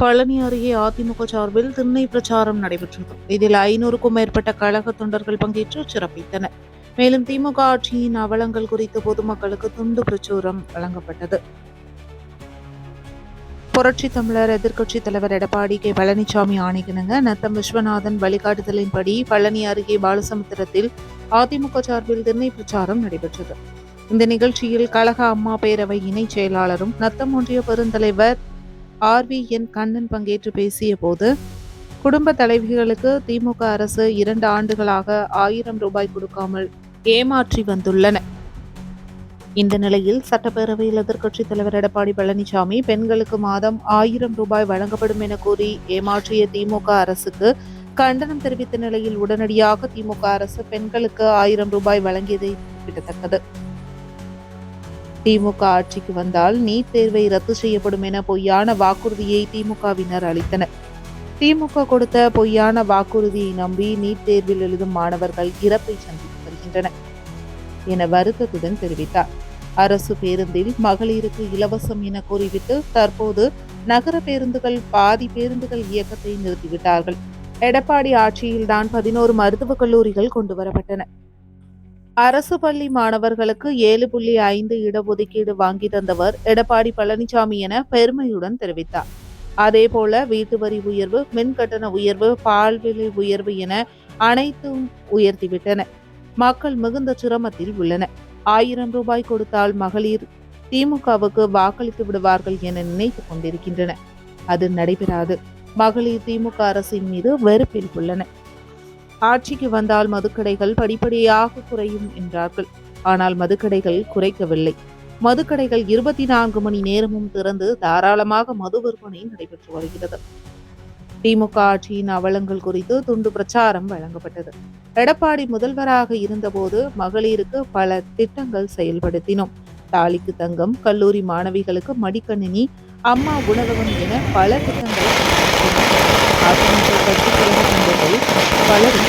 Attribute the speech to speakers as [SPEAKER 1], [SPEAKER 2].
[SPEAKER 1] பழனி அருகே அதிமுக சார்பில் திண்ணை பிரச்சாரம் நடைபெற்றது. இதில் ஐநூறுக்கும் மேற்பட்ட கழக தொண்டர்கள் பங்கேற்று சிறப்பித்தனர். மேலும் திமுக ஆட்சியின் அவலங்கள் குறித்து பொதுமக்களுக்கு துண்டு பிரச்சுரம் வழங்கப்பட்டது. புரட்சி தமிழர் எதிர்க்கட்சி தலைவர் எடப்பாடி கே. பழனிசாமி ஆணைக்கிணங்க நத்தம் விஸ்வநாதன் வழிகாட்டுதலின்படி பழனி அருகே பாலசமுத்திரத்தில் அதிமுக சார்பில் திண்ணை பிரச்சாரம் நடைபெற்றது. இந்த நிகழ்ச்சியில் கழக அம்மா பேரவை இணைச் செயலாளரும் நத்தம் ஒன்றிய பெருந்தலைவர் ஆர் வி என் கண்ணன் பங்கேற்று பேசிய போது குடும்ப தலைவிகளுக்கு திமுக அரசு இரண்டு ஆண்டுகளாக ஆயிரம் ரூபாய் கொடுக்காமல் ஏமாற்றி வந்துள்ளன. இந்த நிலையில் சட்டப்பேரவையில் எதிர்க்கட்சித் தலைவர் எடப்பாடி பழனிசாமி பெண்களுக்கு மாதம் ஆயிரம் ரூபாய் வழங்கப்படும் என கூறி ஏமாற்றிய திமுக அரசுக்கு கண்டனம் தெரிவித்த நிலையில் உடனடியாக திமுக அரசு பெண்களுக்கு ஆயிரம் ரூபாய் வழங்கியதை குறிப்பிடத்தக்கது திமுக ஆட்சிக்கு வந்தால் நீட் தேர்வை ரத்து செய்யப்படும் என பொய்யான வாக்குறுதியை திமுகவினர் அளித்தனர். திமுக கொடுத்த பொய்யான வாக்குறுதியை நம்பி நீட் தேர்வில் எழுதும் மாணவர்கள் இறப்பை சந்தித்து வருகின்றனர் என வருத்தத்துடன் தெரிவித்தார். அரசு பேருந்தில் மகளிருக்கு இலவசம் என கூறிவிட்டு தற்போது நகர பேருந்துகள் பாதி பேருந்துகள் இயக்கத்தை நிறுத்திவிட்டார்கள். எடப்பாடி ஆட்சியில்தான் பதினோரு மருத்துவக் கல்லூரிகள் கொண்டு வரப்பட்டன. அரசு பள்ளி மாணவர்களுக்கு ஏழு புள்ளி ஐந்து இடஒதுக்கீடு வாங்கி தந்தவர் எடப்பாடி பழனிசாமி என பெருமையுடன் தெரிவித்தார். அதேபோல வீட்டு வரி உயர்வு மின் கட்டண உயர்வு பால் விலை உயர்வு என அனைத்தும் உயர்த்திவிட்டன. மக்கள் மிகுந்த சிரமத்தில் உள்ளனர். ஆயிரம் ரூபாய் கொடுத்தால் மகளிர் திமுகவுக்கு வாக்களித்து விடுவார்கள் என நினைத்துக் கொண்டிருக்கின்றன அது நடைபெறாது. மகளிர் திமுக அரசின் மீது வெறுப்பில் உள்ளன ஆட்சிக்கு வந்தால் மதுக்கடைகள் படிப்படியாக குறையும் என்றார்கள். ஆனால் மதுக்கடைகள் குறைக்கவில்லை. மதுக்கடைகள் இருபத்தி நான்கு மணி நேரமும் திறந்து தாராளமாக மது விற்பனை நடைபெற்று வருகிறது. திமுக ஆட்சியின் அவலங்கள் குறித்து துண்டு பிரச்சாரம் வழங்கப்பட்டது. எடப்பாடி முதல்வராக இருந்தபோது மகளிருக்கு பல திட்டங்கள் செயல்படுத்தினோம். தாலிக்கு தங்கம் கல்லூரி மாணவிகளுக்கு மடிக்கணினி அம்மா உணவகம் என பல திட்டங்கள். വളരും